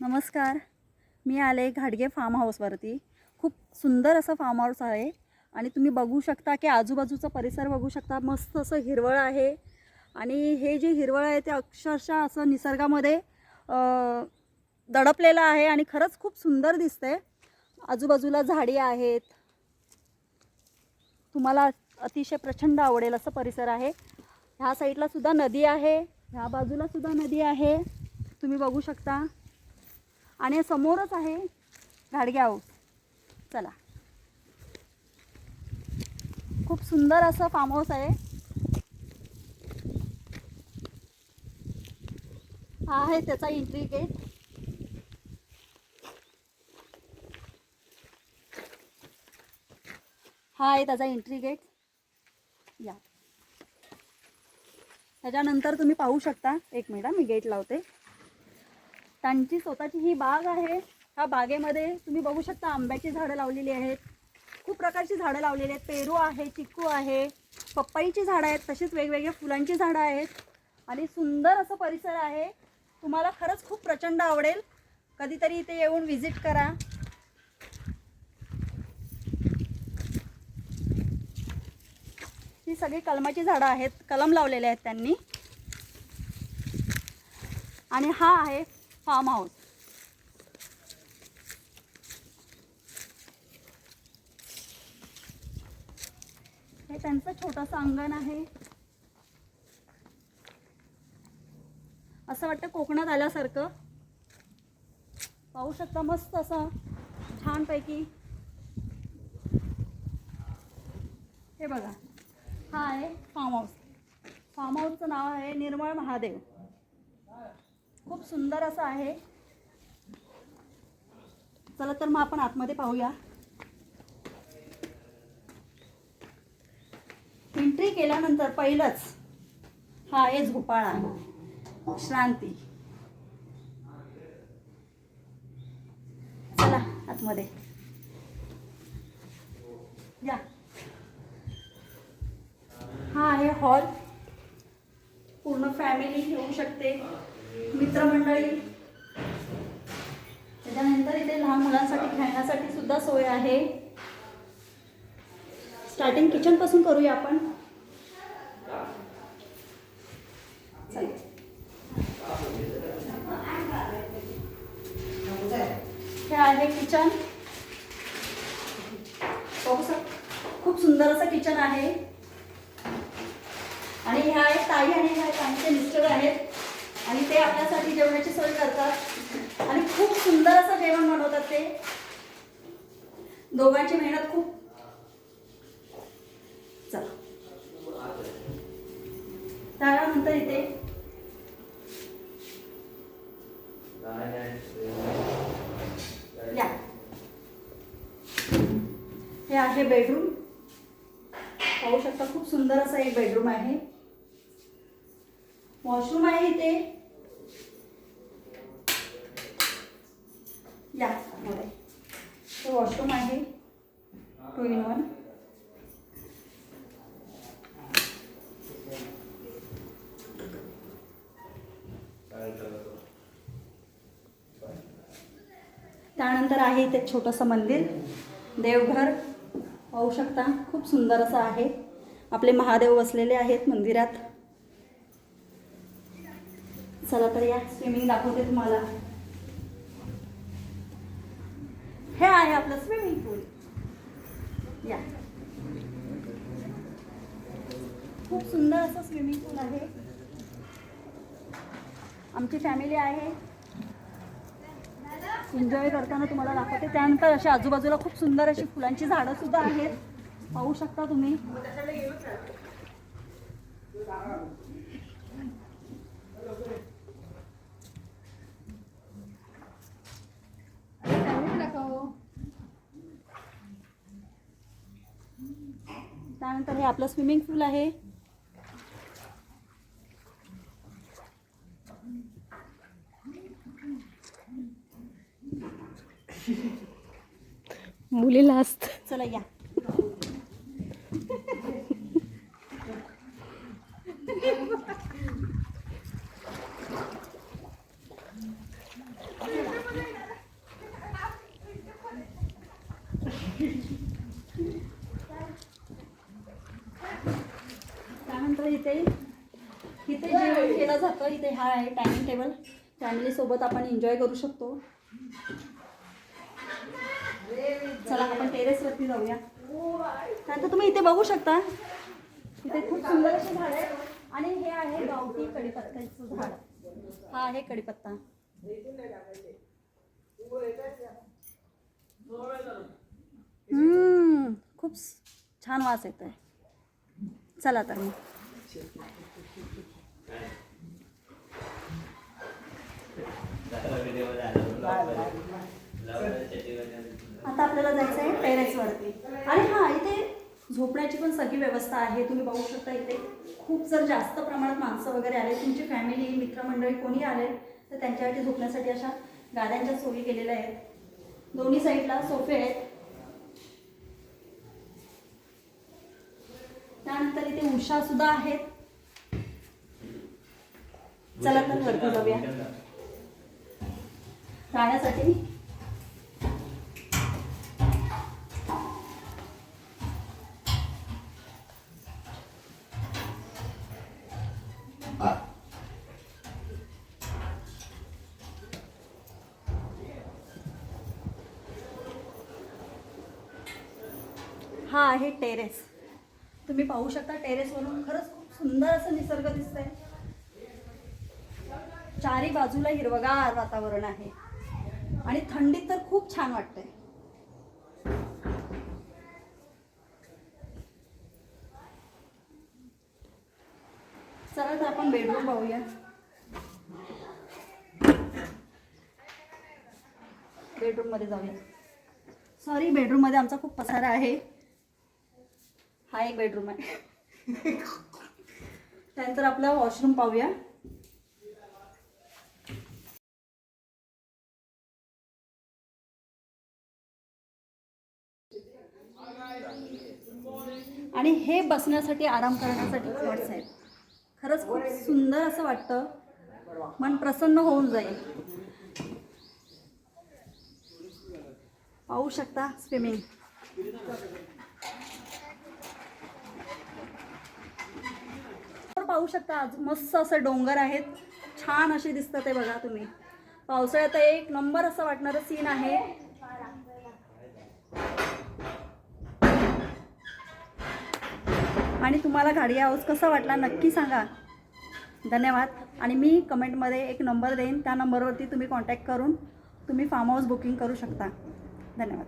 नमस्कार. मी आले घाडगे फार्म हाऊसवरती खूप सुंदर असं फार्म हाऊस आहे. आणि तुम्ही बघू शकता की आजूबाजूचा परिसर बघू शकता. मस्त असं हिरवळ आहे. आणि हे जे हिरवळ आहे ते अक्षरशः असं निसर्गामध्ये दडपलेलं आहे आणि खरंच खूप सुंदर दिसतंय. आजूबाजूला झाडी आहेत. तुम्हाला अतिशय प्रचंड आवडेल असं परिसर आहे. ह्या साईडला सुद्धा नदी आहे. ह्या बाजूला सुद्धा नदी आहे. तुम्ही बघू शकता. आणि समोरच आहे घाडगे हाऊस चला. खूप सुंदर असं फार्म हाऊस आहे. हा आहे त्याचा एंट्री गेट हा आहे त्याचा एंट्री गेट या. त्याच्यानंतर तुम्ही पाहू शकता. एक मिनिट मी गेट लावते. त्यांची स्वतःची ही बाग आहे. ह्या बागेमध्ये तुम्ही बघू शकता आंब्याची झाडं लावलेली आहेत. खूप प्रकारची झाडं लावलेली आहेत. पेरू आहे चिक्कू आहे पपईची झाडं आहेत तशीच वेगवेगळ्या फुलांची झाडं आहेत. आणि सुंदर असं परिसर आहे. तुम्हाला खरंच खूप प्रचंड आवडेल. कधीतरी इथे येऊन व्हिजिट करा. ही सगळी कलमाची झाडं आहेत. कलम लावलेले आहेत त्यांनी. आणि हा आहे फार्म हाऊस. हे त्यांचं छोटंसं अंगण आहे. असं वाटतं कोकणात आल्यासारखं. पाहू शकता मस्त असं छानपैकी. हे बघा. हा आहे फार्म हाऊस. फार्म हाऊसचं नाव आहे निर्मळ महादेव. खूप सुंदर असं आहे. चला तर मग आपण आतमध्ये पाहूया. एंट्री केल्यानंतर पहिलंच हा आहे. झोपाळा श्रांती. चला आतमध्ये. या. हा आहे हॉल. पूर्ण फॅमिली येऊ शकते. मित्रमंडळी त्याच्यानंतर इथे लहान मुलांसाठी खेळण्यासाठी सुद्धा सोय आहे. स्टार्टिंग किचनपासून करूया आपण. हे आहे किचन बघू खूप सुंदर असं किचन आहे. आणि ह्या आहेत ताई आणि ह्या ताईचे मिस्टर आहेत. आणि ते आपल्यासाठी जेवणाची सोय करतात. आणि खूप सुंदर असं जेवण बनवतात ते. दोघांची मेहनत खूप. चला. त्यानंतर इथे. या. हे आहे बेडरूम. पाहू शकता खूप सुंदर असा एक बेडरूम आहे. वॉशरूम आहे इथे. या मध्ये हे वॉशरूम आहे. टू इन वन त्यानंतर आहे इथे छोटंसं मंदिर. देवघर. पाहू शकता खूप सुंदर असं आहे. आपले महादेव बसलेले आहेत मंदिरात. चला तर या स्विमिंग दाखवते तुम्हाला. हे आहे आपलं स्विमिंग पूल या. खूप सुंदर असं स्विमिंग पूल आहे. आमची फॅमिली आहे. एन्जॉय करताना तुम्हाला दाखवते. त्यानंतर अशा आजूबाजूला खूप सुंदर अशी फुलांची झाडं सुद्धा आहेत. पाहू शकता तुम्ही. त्यानंतर हे आपलं स्विमिंग पूल आहे. मुलीला असत. चला या. केलं जातं. इथे हा आहे टायमिंग टेबल फॅमिलीसोबत आपण एन्जॉय करू शकतो. चला आपण टेरेसवरती जाऊया. त्यानंतर तुम्ही इथे बघू शकता. इथे खूप सुंदर असे झाड आहे आणि हे आहे गावठी कडीपत्त्याचं झाड. हा आहे कडीपत्ता खूप छान वास येतोय. चला तर मग. आता आपल्याला जायचं आहे टेरेसवरती. आणि हा इथे झोपण्याची पण सगळी व्यवस्था आहे. तुम्ही बघू शकता इथे खूप जर जास्त प्रमाणात माणसं वगैरे आले तुमची फॅमिली मित्रमंडळी कोणी आले तर त्यांच्यासाठी झोपण्यासाठी अशा गाड्यांच्या सोयी केलेल्या आहेत. दोन्ही साईडला सोफे आहेत. त्यानंतर इथे उषा सुद्धा आहेत. चला तर वरती जाऊया. राहण्यासाठी हा आहे टेरेस तुम्ही पाहू शकता टेरेसवरून खरंच खूप सुंदर असं निसर्ग दिसतंय. चारी बाजूला हिरवगार वातावरण आहे. आणि थंडीत तर खूप छान वाटतंय. चला तर आपण बेडरूम पाहूया. बेडरूममध्ये जाऊया. सॉरी बेडरूममध्ये आमचा खूप पसारा आहे. हा एक बेडरूम आहे. त्यानंतर आपला वॉशरूम पाहूया. आणि हे बसण्यासाठी आराम करण्यासाठी खॉट्स आहेत. खरंच खूप सुंदर असं वाटतं. मन प्रसन्न होऊन जाईल. पाहू शकता स्विमिंग पाहू शकता आज मस्त असं डोंगर आहेत. छान असे दिसतं ते बघा तुम्ही. पावसाळ्यात एक नंबर असं वाटणारं सीन आहे. आणि तुम्हाला गाडी हाऊस कसा वाटला नक्की सांगा. धन्यवाद. आणि मी कमेंटमध्ये एक नंबर देईन. त्या नंबरवरती तुम्ही कॉन्टॅक्ट करून तुम्ही फार्म हाऊस बुकिंग करू शकता. धन्यवाद.